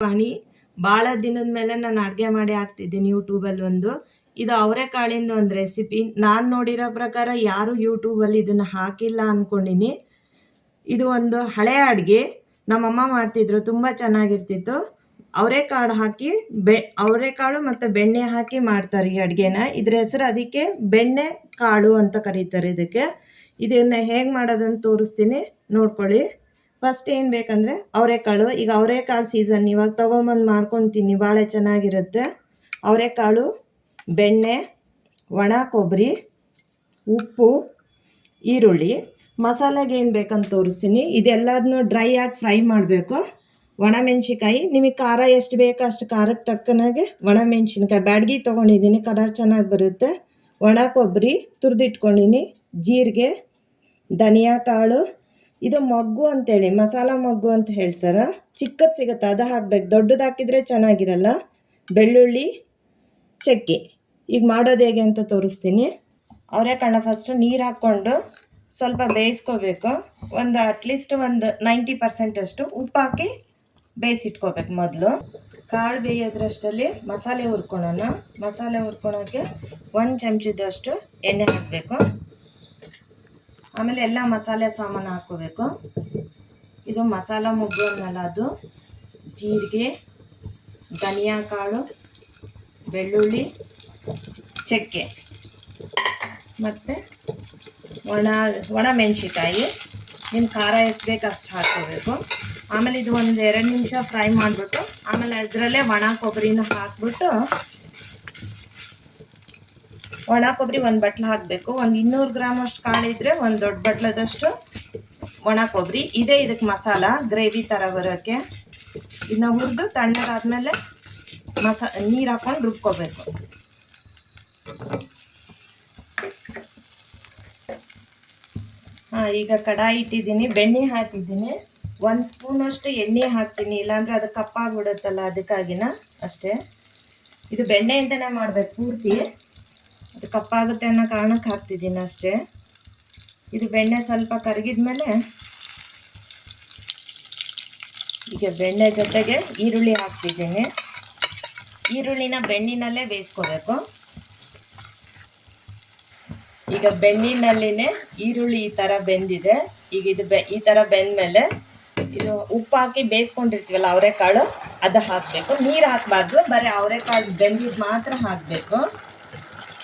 ವಾಣಿ ಭಾಳ ದಿನದ ಮೇಲೆ ನಾನು ಅಡುಗೆ ಮಾಡಿ ಹಾಕ್ತಿದ್ದೀನಿ ಯೂಟ್ಯೂಬಲ್ಲಿ ಒಂದು. ಇದು ಅವರೆಕಾಳಿಂದು ಒಂದು ರೆಸಿಪಿ ನಾನು ನೋಡಿರೋ ಪ್ರಕಾರ ಯಾರೂ ಯೂಟ್ಯೂಬಲ್ಲಿ ಇದನ್ನು ಹಾಕಿಲ್ಲ ಅಂದ್ಕೊಂಡಿನಿ ಇದು ಒಂದು ಹಳೆ ಅಡುಗೆ. ನಮ್ಮಮ್ಮ ಮಾಡ್ತಿದ್ರು, ತುಂಬ ಚೆನ್ನಾಗಿರ್ತಿತ್ತು. ಅವರೆಕಾಳು ಹಾಕಿ ಬೆ ಅವರೆಕಾಳು ಮತ್ತು ಬೆಣ್ಣೆ ಹಾಕಿ ಮಾಡ್ತಾರೆ ಈ ಅಡುಗೆನ. ಇದ್ರ ಹೆಸರು ಅದಕ್ಕೆ ಬೆಣ್ಣೆ ಕಾಳು ಅಂತ ಕರೀತಾರೆ ಇದಕ್ಕೆ. ಇದನ್ನು ಹೇಗೆ ಮಾಡೋದಂತ ತೋರಿಸ್ತೀನಿ. ನೋಡ್ಕೊಳ್ಳಿ. ಫಸ್ಟ್ ಏನು ಬೇಕಂದರೆ ಅವರೆಕಾಳು ಈಗ ಅವರೆಕಾಳು ಸೀಸನ್ ಇವಾಗ ತೊಗೊಂಬಂದು ಮಾಡ್ಕೊತೀನಿ. ಭಾಳ ಚೆನ್ನಾಗಿರುತ್ತೆ. ಅವರೆಕಾಳು ಬೆಣ್ಣೆ, ಒಣ ಕೊಬ್ಬರಿ ಉಪ್ಪು, ಈರುಳ್ಳಿ. ಮಸಾಲೆಗೆ ಏನು ಬೇಕಂತ ತೋರಿಸ್ತೀನಿ. ಇದೆಲ್ಲದನ್ನೂ ಡ್ರೈ ಆಗಿ ಫ್ರೈ ಮಾಡಬೇಕು. ಒಣಮೆಣ್ಸಿನ್ಕಾಯಿ ನಿಮಗೆ ಖಾರ ಎಷ್ಟು ಬೇಕೋ ಅಷ್ಟು ಖಾರಕ್ಕೆ ತಕ್ಕನಾಗೆ ಒಣಮೆಣ್ಸಿನ್ಕಾಯಿ ಬ್ಯಾಡ್ಗಿ ತೊಗೊಂಡಿದ್ದೀನಿ. ಕಲರ್ ಚೆನ್ನಾಗಿ ಬರುತ್ತೆ. ಒಣ ಕೊಬ್ಬರಿ ತುರಿದಿಟ್ಕೊಂಡಿನಿ. ಜೀರಿಗೆ, ಧನಿಯಾ ಕಾಳು ಇದು ಮೊಗ್ಗು ಅಂತೇಳಿ, ಮಸಾಲ ಮಗ್ಗು ಅಂತ ಹೇಳ್ತಾರೆ. ಚಿಕ್ಕದು ಸಿಗುತ್ತೆ, ಅದು ಹಾಕ್ಬೇಕು. ದೊಡ್ಡದು ಹಾಕಿದರೆ ಚೆನ್ನಾಗಿರಲ್ಲ. ಬೆಳ್ಳುಳ್ಳಿ, ಚಕ್ಕೆ. ಈಗ ಮಾಡೋದು ಹೇಗೆ ಅಂತ ತೋರಿಸ್ತೀನಿ. ಅವರೇ ಕಣ್ಣ ಫಸ್ಟ್ ನೀರು ಹಾಕ್ಕೊಂಡು ಸ್ವಲ್ಪ ಬೇಯಿಸ್ಕೋಬೇಕು. ಒಂದು ಅಟ್ಲೀಸ್ಟ್ ಒಂದು ನೈಂಟಿ ಪರ್ಸೆಂಟಷ್ಟು ಉಪ್ಪು ಹಾಕಿ ಬೇಯಿಸಿಟ್ಕೋಬೇಕು ಮೊದಲು. ಕಾಳು ಬೇಯೋದ್ರಷ್ಟರಲ್ಲಿ ಮಸಾಲೆ ಹುರ್ಕೊಳೋಣ. ಮಸಾಲೆ ಹುರ್ಕೊಳೋಕ್ಕೆ ಒಂದು ಚಮಚದಷ್ಟು ಎಣ್ಣೆ ಹಾಕಬೇಕು. ಆಮೇಲೆ ಎಲ್ಲ ಮಸಾಲೆ ಸಾಮಾನು ಹಾಕ್ಕೋಬೇಕು. ಇದು ಮಸಾಲ ಮುಗ್ಗು ಅನ್ನಲ್ಲ ಅದು. ಜೀರಿಗೆ, ಧನಿಯಾ ಕಾಳು, ಬೆಳ್ಳುಳ್ಳಿ, ಚಕ್ಕೆ. ಮತ್ತು ಒಣ ಒಣ ಮೆಣಸಿಕಾಯಿ ನಿಮ್ಮ ಖಾರ ಎಷ್ಟು ಬೇಕು ಅಷ್ಟು ಹಾಕ್ಕೋಬೇಕು. ಆಮೇಲೆ ಇದು ಒಂದು ಎರಡು ನಿಮಿಷ ಫ್ರೈ ಮಾಡಿಬಿಟ್ಟು ಆಮೇಲೆ ಅದರಲ್ಲೇ ಒಣ ಕೊಬ್ಬರಿನ ಹಾಕ್ಬಿಟ್ಟು ಒಣ ಕೊಬ್ಬರಿ ಒಂದು ಬಟ್ಲ ಹಾಕಬೇಕು. ಒಂದು ಇನ್ನೂರು ಗ್ರಾಮ್ ಅಷ್ಟು ಕಾಳಿದ್ರೆ ಒಂದು ದೊಡ್ಡ ಬಟ್ಲದಷ್ಟು ಒಣ ಕೊಬ್ಬರಿ. ಇದೇ ಇದಕ್ಕೆ ಮಸಾಲ, ಗ್ರೇವಿ ಥರ ಬರೋಕ್ಕೆ ಇದನ್ನ ಹುರಿದು ತಣ್ಣಗಾದ್ಮೇಲೆ ಮಸಾ, ನೀರು ಹಾಕ್ಕೊಂಡು ರುಬ್ಕೋಬೇಕು. ಹಾಂ, ಈಗ ಕಡಾಯಿ ಇಟ್ಟಿದ್ದೀನಿ, ಬೆಣ್ಣೆ ಹಾಕಿದ್ದೀನಿ. ಒಂದು ಸ್ಪೂನಷ್ಟು ಎಣ್ಣೆ ಹಾಕ್ತೀನಿ, ಇಲ್ಲಾಂದರೆ ಅದು ಕಪ್ಪಾಗ್ಬಿಡುತ್ತಲ್ಲ ಅದಕ್ಕಾಗಿನ ಅಷ್ಟೇ. ಇದು ಬೆಣ್ಣೆಯಿಂದನೇ ಮಾಡಬೇಕು ಪೂರ್ತಿ. ಅದು ಕಪ್ಪಾಗುತ್ತೆ ಅನ್ನೋ ಕಾರಣಕ್ಕೆ ಹಾಕ್ತಿದ್ದೀನಿ ಅಷ್ಟೇ. ಇದು ಬೆಣ್ಣೆ ಸ್ವಲ್ಪ ಕರಗಿದ ಮೇಲೆ ಈಗ ಬೆಣ್ಣೆ ಜೊತೆಗೆ ಈರುಳ್ಳಿ ಹಾಕ್ತಿದ್ದೀನಿ. ಈರುಳ್ಳಿನ ಬೆಣ್ಣಿನಲ್ಲೇ ಬೇಯಿಸ್ಕೋಬೇಕು. ಈಗ ಬೆಣ್ಣಿನಲ್ಲಿನೇ ಈರುಳ್ಳಿ ಈ ಥರ ಬೆಂದಿದೆ. ಈಗ ಇದು ಬೆ, ಈ ಥರ ಬೆಂದಮೇಲೆ ಇದು ಉಪ್ಪು ಹಾಕಿ ಬೇಯಿಸ್ಕೊಂಡಿರ್ತೀವಲ್ಲ ಅವರೆಕಾಳು, ಅದು ಹಾಕಬೇಕು. ನೀರು ಹಾಕಬಾರ್ದು, ಬರೀ ಅವರೆಕಾಳು ಬೆಂದಿದ್ದು ಮಾತ್ರ ಹಾಕಬೇಕು.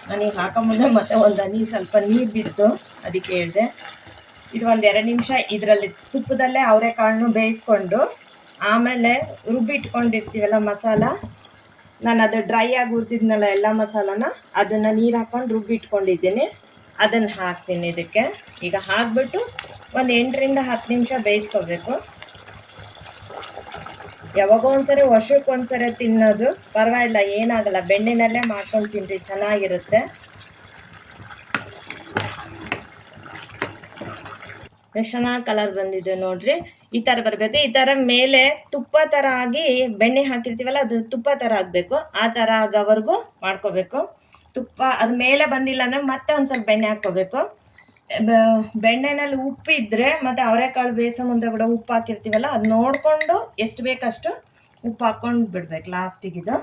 ನನಗೆ ಹಾಕೋ ಮುಂದೆ ಮತ್ತೆ ಒಂದು ಹನಿ ಸ್ವಲ್ಪ ನೀರು ಬಿಡ್ತು ಅದಕ್ಕೆ ಹೇಳಿದೆ. ಇದು ಒಂದು ಎರಡು ನಿಮಿಷ ಇದರಲ್ಲಿ ತುಪ್ಪದಲ್ಲೇ ಅವರೆಕಾಳನ್ನು ಬೇಯಿಸ್ಕೊಂಡು, ಆಮೇಲೆ ರುಬ್ಬಿಟ್ಕೊಂಡಿರ್ತೀವಲ್ಲ ಮಸಾಲ, ನಾನು ಅದು ಡ್ರೈ ಆಗಿ ಹುರಿದಿದ್ನಲ್ಲ ಎಲ್ಲ ಮಸಾಲಾನ, ಅದನ್ನು ನೀರು ಹಾಕ್ಕೊಂಡು ರುಬ್ಬಿಟ್ಕೊಂಡಿದ್ದೀನಿ ಅದನ್ನು ಹಾಕ್ತೀನಿ ಇದಕ್ಕೆ. ಈಗ ಹಾಕ್ಬಿಟ್ಟು ಒಂದು ಎಂಟರಿಂದ ಹತ್ತು ನಿಮಿಷ ಬೇಯಿಸ್ಕೋಬೇಕು. ಯಾವಾಗೋ ಒಂದ್ಸರಿ ವರ್ಷಕ್ಕೆ ಒಂದ್ಸರಿ ತಿನ್ನೋದು, ಪರವಾಗಿಲ್ಲ, ಏನಾಗಲ್ಲ. ಬೆಣ್ಣೆನಲ್ಲೇ ಮಾಡ್ಕೊಂಡು ತಿನ್ರಿ, ಚೆನ್ನಾಗಿರುತ್ತೆ. ಎಷ್ಟು ಚೆನ್ನಾಗಿ ಕಲರ್ ಬಂದಿದೆ ನೋಡ್ರಿ. ಈ ಥರ ಬರಬೇಕು. ಈ ಥರ ಮೇಲೆ ತುಪ್ಪ ಥರ ಆಗಿ ಬೆಣ್ಣೆ ಹಾಕಿರ್ತೀವಲ್ಲ, ಅದು ತುಪ್ಪ ಥರ ಆಗಬೇಕು. ಆ ಥರ ಆಗೋವರೆಗೂ ಮಾಡ್ಕೋಬೇಕು. ತುಪ್ಪ, ಅದು ಮೇಲೆ ಬಂದಿಲ್ಲ ಅಂದರೆ ಮತ್ತೆ ಒಂದು ಸ್ವಲ್ಪ ಬೆಣ್ಣೆ ಹಾಕ್ಕೋಬೇಕು. ಬೆಣ್ಣೆನಲ್ಲಿ ಉಪ್ಪಿದ್ರೆ ಮತ್ತು ಅವರೆಕಾಳು ಬೇಸ ಮುಂದೆ ಕೂಡ ಉಪ್ಪು ಹಾಕಿರ್ತೀವಲ್ಲ, ಅದು ನೋಡಿಕೊಂಡು ಎಷ್ಟು ಬೇಕಷ್ಟು ಉಪ್ಪು ಹಾಕ್ಕೊಂಡು ಬಿಡ್ಬೇಕು ಲಾಸ್ಟಿಗಿದು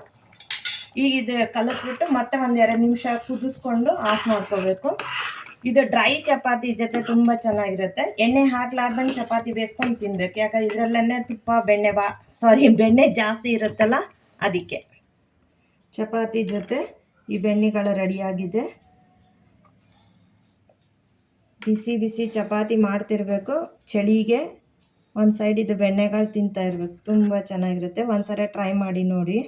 ಈಗ ಇದು ಕಲಸ್ಬಿಟ್ಟು ಮತ್ತೆ ಒಂದು ಎರಡು ನಿಮಿಷ ಕುದಿಸ್ಕೊಂಡು ಆಫ್ ಮಾಡ್ಕೋಬೇಕು. ಇದು ಡ್ರೈ ಚಪಾತಿ ಜೊತೆ ತುಂಬ ಚೆನ್ನಾಗಿರುತ್ತೆ. ಎಣ್ಣೆ ಹಾಕ್ಲಾರ್ದಂಗೆ ಚಪಾತಿ ಬೇಯಿಸ್ಕೊಂಡು ತಿನ್ಬೇಕು. ಯಾಕಂದ್ರೆ ಇದರಲ್ಲೇ ತುಪ್ಪ, ಬೆಣ್ಣೆ ಬಾ ಸಾರಿ ಬೆಣ್ಣೆ ಜಾಸ್ತಿ ಇರುತ್ತಲ್ಲ, ಅದಕ್ಕೆ. ಚಪಾತಿ ಜೊತೆ ಈ ಬೆಣ್ಣೆಗಳು ರೆಡಿಯಾಗಿದೆ ಬಿಸಿ ಬಿಸಿ ಚಪಾತಿ ಮಾಡ್ತಿರ್ಬೇಕು. ಚಳಿಗೆ ಒಂದು ಸೈಡ್ ಇದು ಬೆಣ್ಣೆಗಳು ತಿಂತಾ ಇರಬೇಕು. ತುಂಬ ಚೆನ್ನಾಗಿರುತ್ತೆ. ಒಂದು ಸರಿ ಟ್ರೈ ಮಾಡಿ ನೋಡಿ.